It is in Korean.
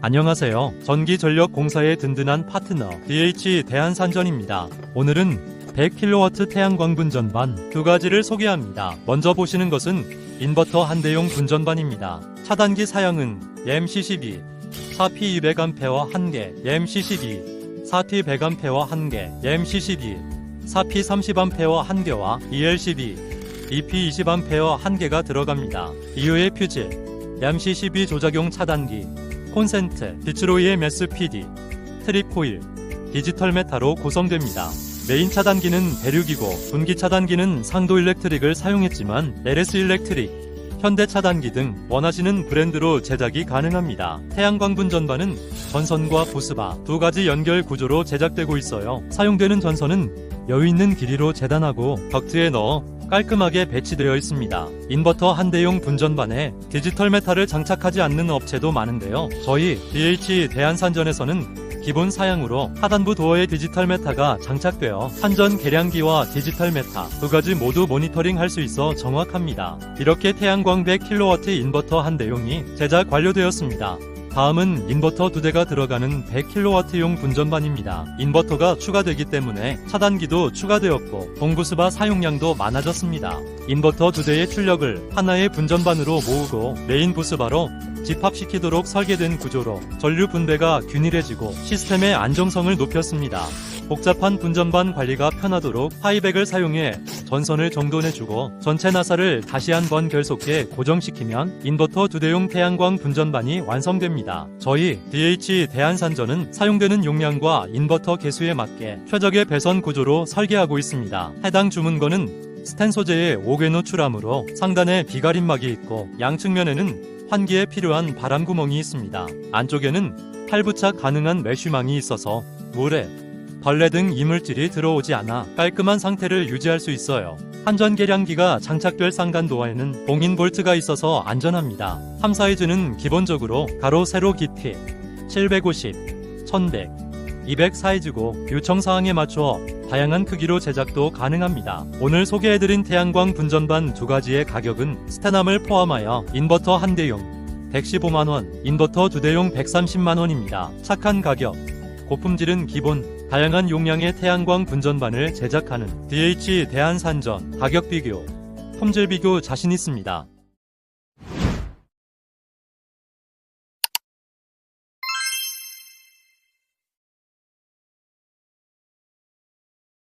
안녕하세요. 전기전력공사의 든든한 파트너 DH 대한산전입니다. 오늘은 100kW 태양광 분전반 두 가지를 소개합니다. 먼저 보시는 것은 인버터 한 대용 분전반입니다. 차단기 사양은 MC12 4P200A 1개, MC12 4T 100A 1개, MC12 4P 30A 1개와 EL12 EP 20A 1개가 들어갑니다. 이후에 퓨즈, MC12 조작용 차단기, 콘센트, 디츠로이의 메스 PD, 트립 코일, 디지털 메타로 구성됩니다. 메인 차단기는 대륙이고 분기 차단기는 상도 일렉트릭을 사용했지만 LS 일렉트릭, 현대 차단기 등 원하시는 브랜드로 제작이 가능합니다. 태양광 분 전반은 전선과 부스바 두 가지 연결 구조로 제작되고 있어요. 사용되는 전선은 여유 있는 길이로 재단하고 덕트에 넣어 깔끔하게 배치되어 있습니다. 인버터 한 대용 분전반에 디지털 메탈을 장착하지 않는 업체도 많은데요. 저희 DH 대한산전에서는 기본 사양으로 하단부 도어에 디지털 메타가 장착되어 산전 계량기와 디지털 메타 두 가지 모두 모니터링 할 수 있어 정확합니다. 이렇게 태양광 100kW 인버터 한 대용이 제작 완료되었습니다. 다음은 인버터 두 대가 들어가는 100kW용 분전반입니다. 인버터가 추가되기 때문에 차단기도 추가되었고 동부스바 사용량도 많아졌습니다. 인버터 두 대의 출력을 하나의 분전반으로 모으고 메인 부스바로 집합시키도록 설계된 구조로 전류 분배가 균일해지고 시스템의 안정성을 높였습니다. 복잡한 분전반 관리가 편하도록 하이백을 사용해 전선을 정돈해주고 전체 나사를 다시 한번 결속해 고정시키면 인버터 두 대용 태양광 분전반이 완성됩니다. 저희 DH 대한산전은 사용되는 용량과 인버터 개수에 맞게 최적의 배선 구조로 설계하고 있습니다. 해당 주문건은 스텐 소재의 5궤노 출함으로 상단에 비가림막이 있고 양측면에는 환기에 필요한 바람 구멍이 있습니다. 안쪽에는 팔부착 가능한 메쉬망이 있어서 물에 벌레 등 이물질이 들어오지 않아 깔끔한 상태를 유지할 수 있어요. 한전 계량기가 장착될 상간도어에는 봉인 볼트가 있어서 안전합니다. 3 사이즈는 기본적으로 가로 세로 깊이 750, 1100, 200 사이즈고 요청 사항에 맞춰 다양한 크기로 제작도 가능합니다. 오늘 소개해드린 태양광 분전반 두 가지의 가격은 스테남을 포함하여 인버터 한 대용 115만원, 인버터 두 대용 130만원입니다. 착한 가격, 고품질은 기본, 다양한 용량의 태양광 분전반을 제작하는 DH 대한산전 가격 비교, 품질 비교 자신 있습니다.